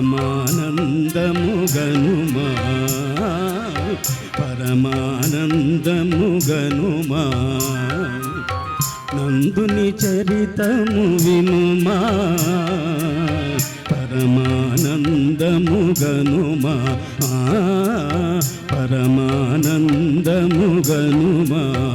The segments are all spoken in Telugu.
పరమానందముగనుమా. పరమానందము గనుమా నందుని చరితము వినుమా. పరమానందము గనుమా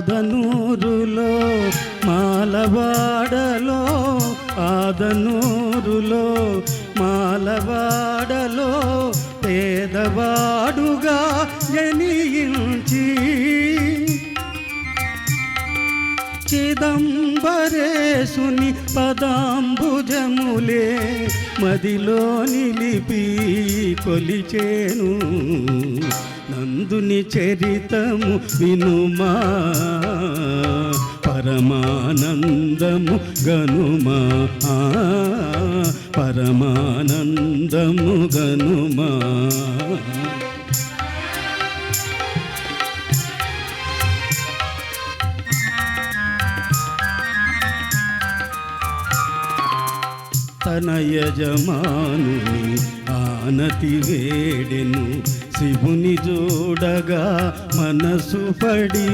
ఆదనూరులో మాలవాడలో ఆదనూరులో మాలవాడలో పేదవాడుగా జనించి. చిదం పరేశుని పదాంబుజములే మదిలో నిలిపి కొలిచేను. నందుని చరితము వినుమా పరమానందము గనుమా. పరమానందము గనుమా. తన యజమానుని ఆనతి వేడెను. శివుని చూడగా మనసు పడి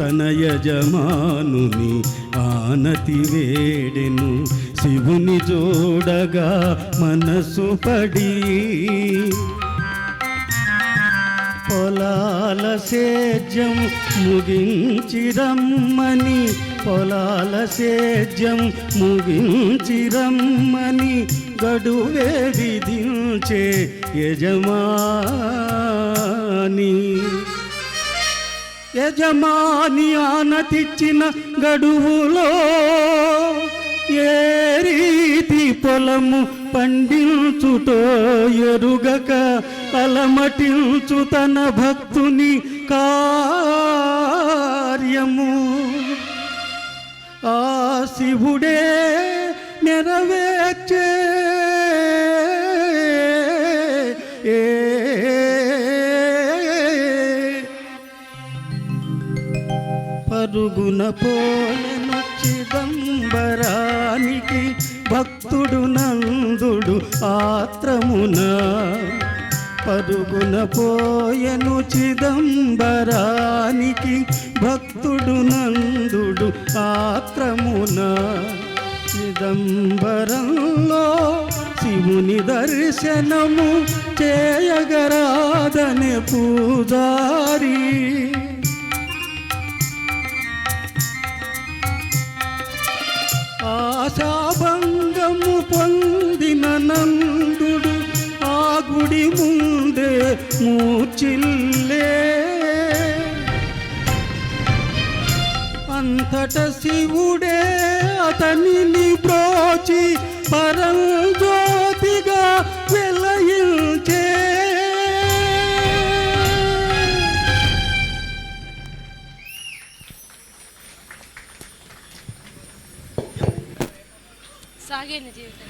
తన యజమానుని ఆనతి వేడెను. శివుని చూడగా మనసు పడి సేద్యం ముగించిరమ్మని పొలాల సేద్యం ముగించిరమ్మని గడువే విధించే యజమాని. యజమాని ఆనతిచ్చిన గడువులో ఏ రీతి పొలము పండించుటో ఎరుగక అలమటించు తన భక్తుని కార్యము. ఆ శివుడే నెరవేర్చే పరుగున పోయను చిదంబరానికి భక్తుడు నందుడు ఆత్రమునా. పరుగున పోయను చిదంబరానికి భక్తుడు నందుడు ఆత్రమున చిదంబరంలో శివుని దర్శనము చేయగరాదనే పూజారి. ఆశాభంగము మూచిల్లే అంతట శివుడే అతనిని బ్రోచి పరంజ్యోతిగా వెలయించే. సాగైన జీవితం.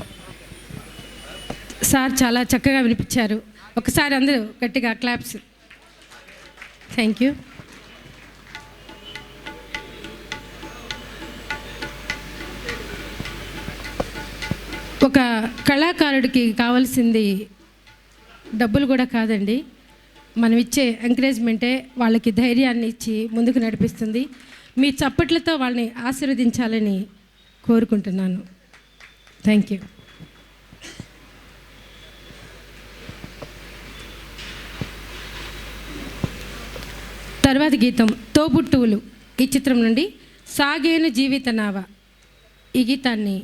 సార్ చాలా చక్కగా వినిపించారు. ఒకసారి అందరూ గట్టిగా క్లాప్స్. థ్యాంక్ యూ ఒక కళాకారుడికి కావాల్సింది డబ్బులు కూడా కాదండి. మనం ఇచ్చే ఎంకరేజ్మెంటే వాళ్ళకి ధైర్యాన్ని ఇచ్చి ముందుకు నడిపిస్తుంది. మీ చప్పట్లతో వాళ్ళని ఆశీర్వదించాలని కోరుకుంటున్నాను. థ్యాంక్ యూ తర్వాత గీతం తోబుట్టువులు. ఈ చిత్రం నుండి సాగేను జీవిత నావ ఈ గీతాన్ని